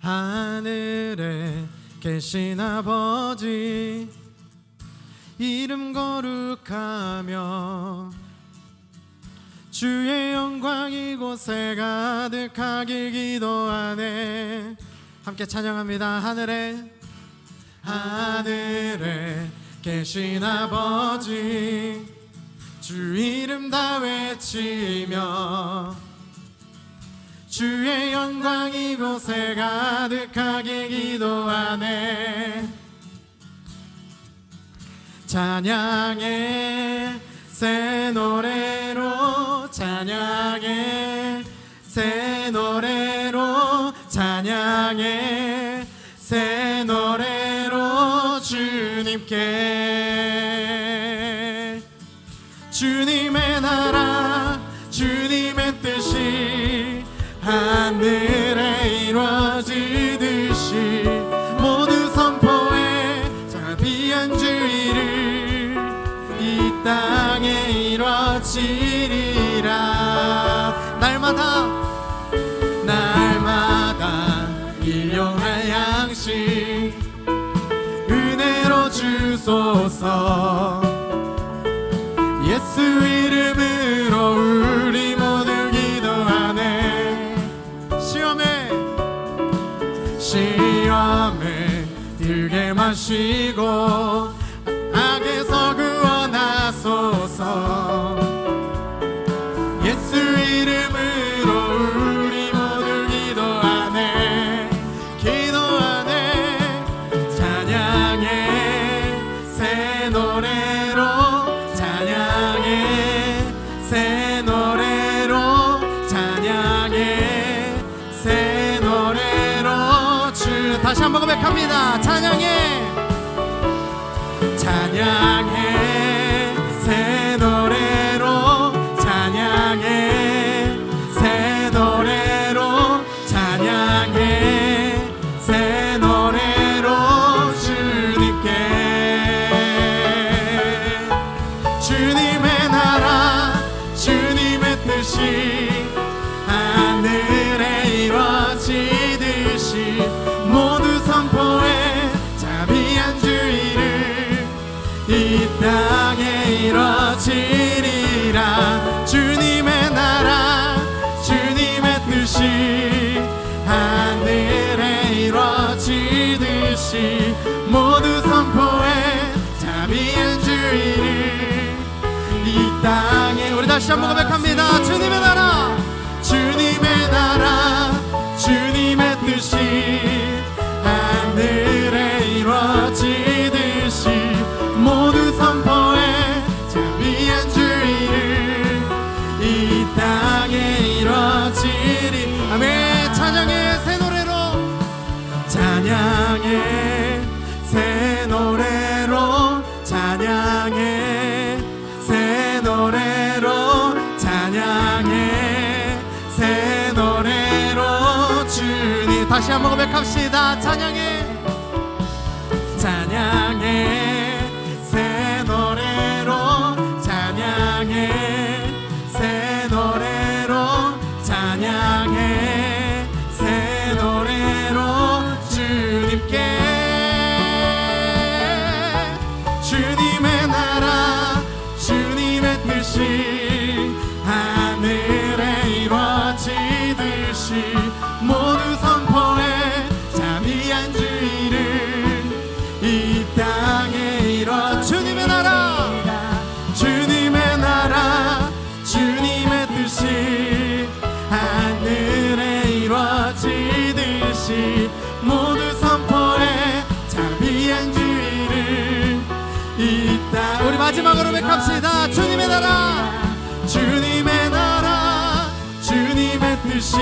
하늘에 계신 아버지 이름 거룩하며 주의 영광 이곳에 가득하길 기도하네. 함께 찬양합니다. 하늘에 하늘에 계신 아버지 주 이름 다 외치며 주의 영광 이곳에 가득하게 기도하네. 찬양의 새 노래로 찬양의 새 노래로 찬양의 새 노래로 주님께. 주님의 나라 하늘에 이루어지듯이 모두 선포해 자비한 주의를 이 땅에 이루어지리라. 날마다 날마다 일용할 양식 은혜로 주소서. 예수 이름으 마시고 악에서 구원하소서. 예수 이름으로 우리 모두 기도하네. 기도하네. 찬양의 새 노래로 찬양의 새 노래로 찬양의 새 노래로 주 다시 한번 고백합니다 다시 한번 고백합니다. 주님의 고백합시다. 찬양의 찬양의 새 노래로 찬양의 새 노래로 찬양의 새 노래로 주님께. 주님의 나라 주님의 뜻이 하늘에 이루어지듯이 주님의 나라 주님의 나라 주님의 뜻이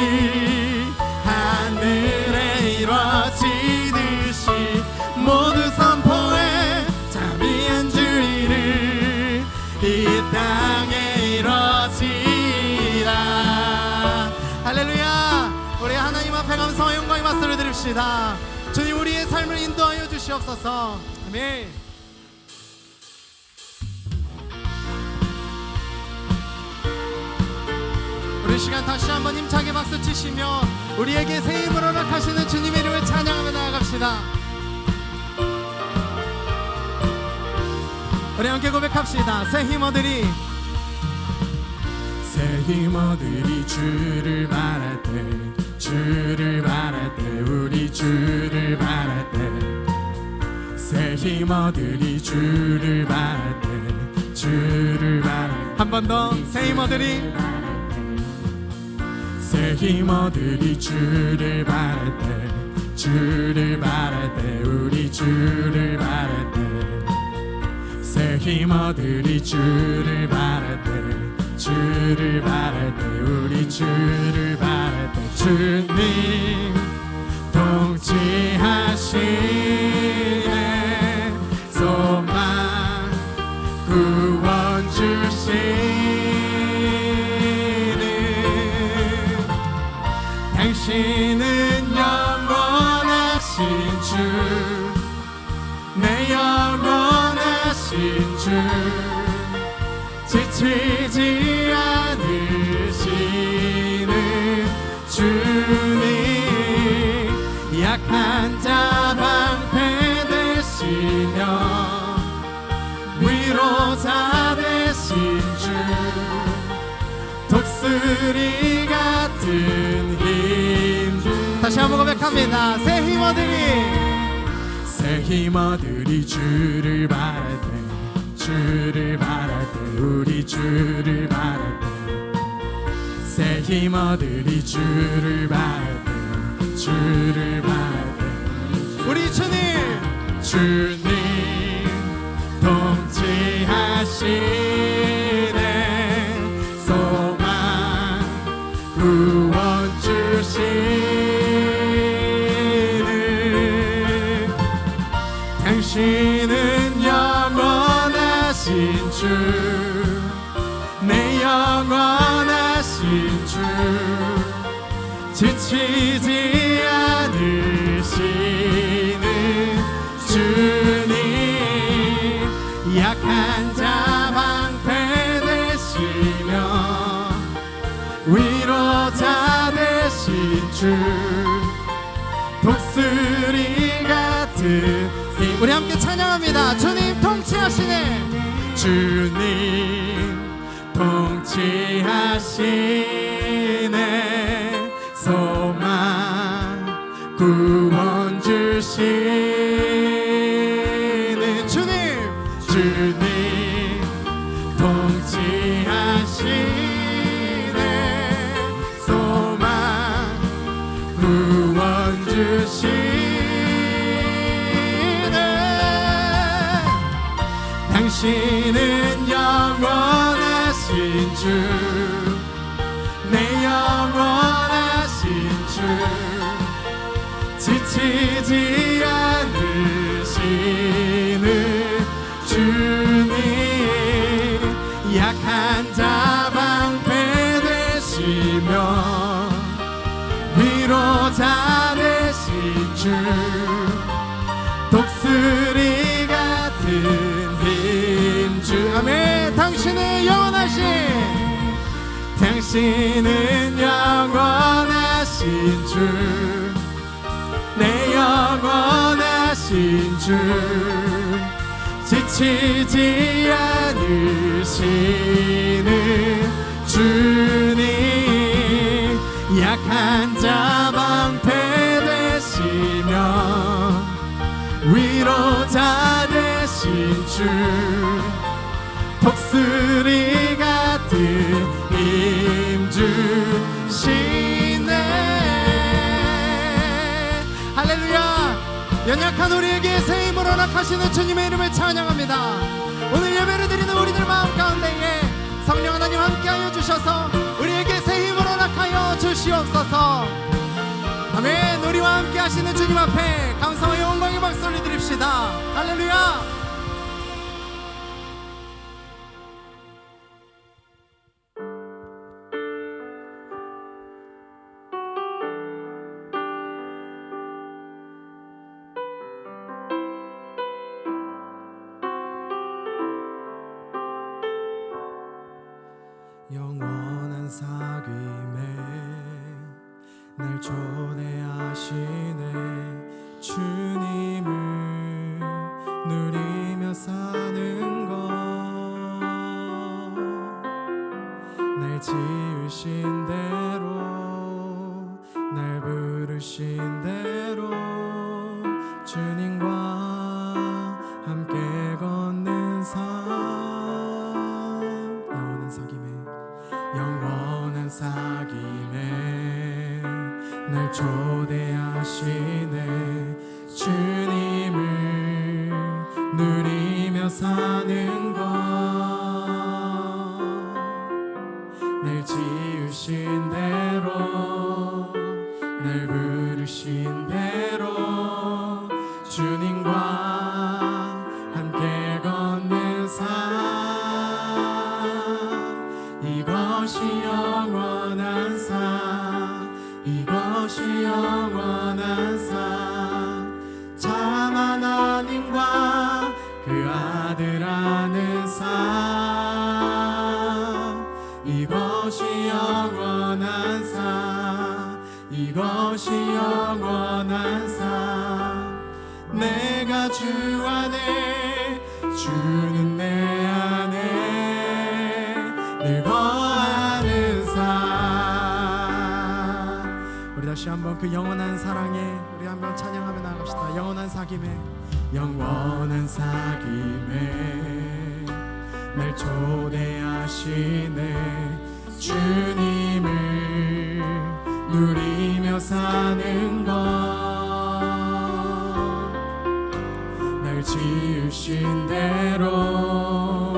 하늘에 이루어지듯이 모두 선포해 자비한 주의를 이 땅에 이루어지라. 할렐루야! 우리 하나님 앞에 감사와 영광의 말씀을 드립시다. 주님 우리의 삶을 인도하여 주시옵소서. 아멘 시간 다시 한번 힘차게 박수 치시며 우리에게 새 힘을 허락하시는 주님의 이름을 찬양하며 나아갑시다. 우리 함께 고백합시다. 새 힘 얻으리. 새힘 얻으리 주를 바랄 때 주를 바랄 때 우리 주를 바랄 때새힘 얻으리 주를 바랄 때 주를 바랄 때 한 번 더 새힘 얻으리 새 힘어들이 주를 바랄 때 주를 바랄 때 우리 주를 바랄 때 새 힘어들이 주를 바랄 때 주를 바랄 때 우리 주를 바랄 때. 주님 한자 방패 되시며 위로자 되신 주. 독수리 같은 힘주 다시 한번 고백합니다 새 힘어들이 새 힘어들이 주를 바랄 때 주를 바랄 때 우리 주를 바랄 때새 힘어들이 주를 바랄 때 주를 바랄 때 우리 주님. 주님 통치하시네. 소망 구원 주시는 당신은 영원하신 주 내 영원하신 주. 지치지 주 독수리 같은 힘 우리 함께 찬양합니다. 주님 통치하시네. 주님 통치하시네. 소망 구원 주시 당신은 영원하신 주, 내 영원하신 주, 지치지 않으시는 주님, 약한 자 방패 되시며, 위로 자 되신 주, 독수리 당신의 영원하신. 당신은 영원하신 주, 내 영원하신 주, 지치지 않으시는 주님, 약한 자 방패 되시며, 위로자 되신 주, 연약한 우리에게 새 힘을 허락하시는 주님의 이름을 찬양합니다. 오늘 예배를 드리는 우리들 마음 가운데에 성령 하나님 함께하여 주셔서 우리에게 새 힘을 허락하여 주시옵소서. 아멘. 우리와 함께 하시는 주님 앞에 감사와 영광의 박수를 드립시다. 할렐루야 날 지으신 대로 날 부르신 대로 주님과 함께 걷는 삶. 영원한 사귐에 영원한 사귐에 날 초대하시네. 주님을 누리며 사는 것. 지으신 대로 날 부르신 대로 주님과 함께 걷는 삶. 이것이 영원한 삶. 이것이 영원한 삶참 하나님과 그 이것이 영원한 삶. 내가 주 안에 주는 내 안에 늘 거하는 삶. 우리 다시 한번 그 영원한 사랑에 우리 한번 찬양하며 나갑시다. 영원한 사귐에 영원한 사귐에. 날 초대하시네. 주님을 누리며 사는 것날 지으신 대로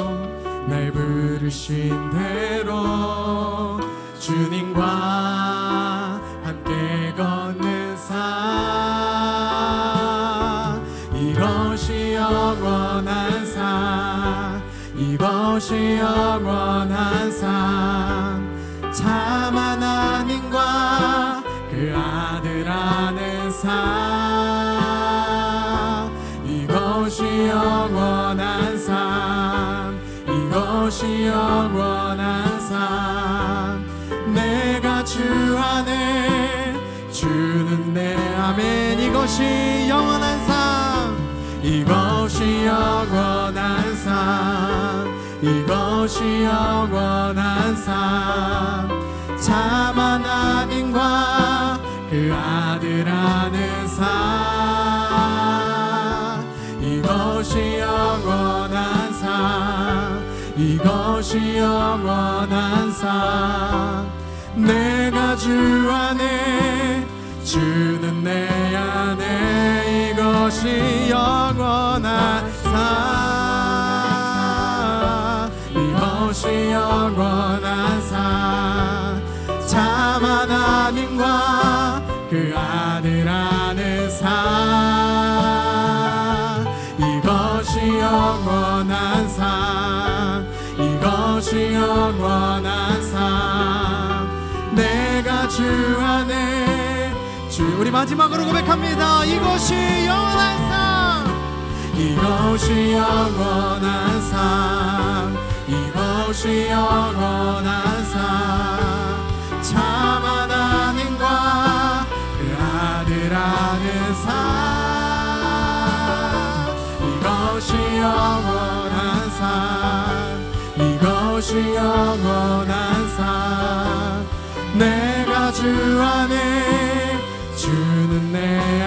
날 부르신 대로 주님과 함께 걷는 삶 이것이 영원한 삶 이것이 영원한 것이 영원한 삶. 내가 주 안에 주는 내 아멘. 이것이 영원한 삶. 이것이 영원한 삶. 이것이 영원한 삶참 하나님과 그 아들 아는 삶. 이것이 영원한 삶 이것이 영원한 삶. 내가 주 안에 주는 내 안에 이것이 영원한 삶. 이것이 영원한 삶참 하나님과 그 아들 아 영원한 삶. 내가 주 안에 주 우리 마지막으로 고백합니다. 이것이 영원한 삶. 이것이 영원한 삶. 이것이 영원한 삶 것이 영원한 삶. 내가 주 안에 주는 내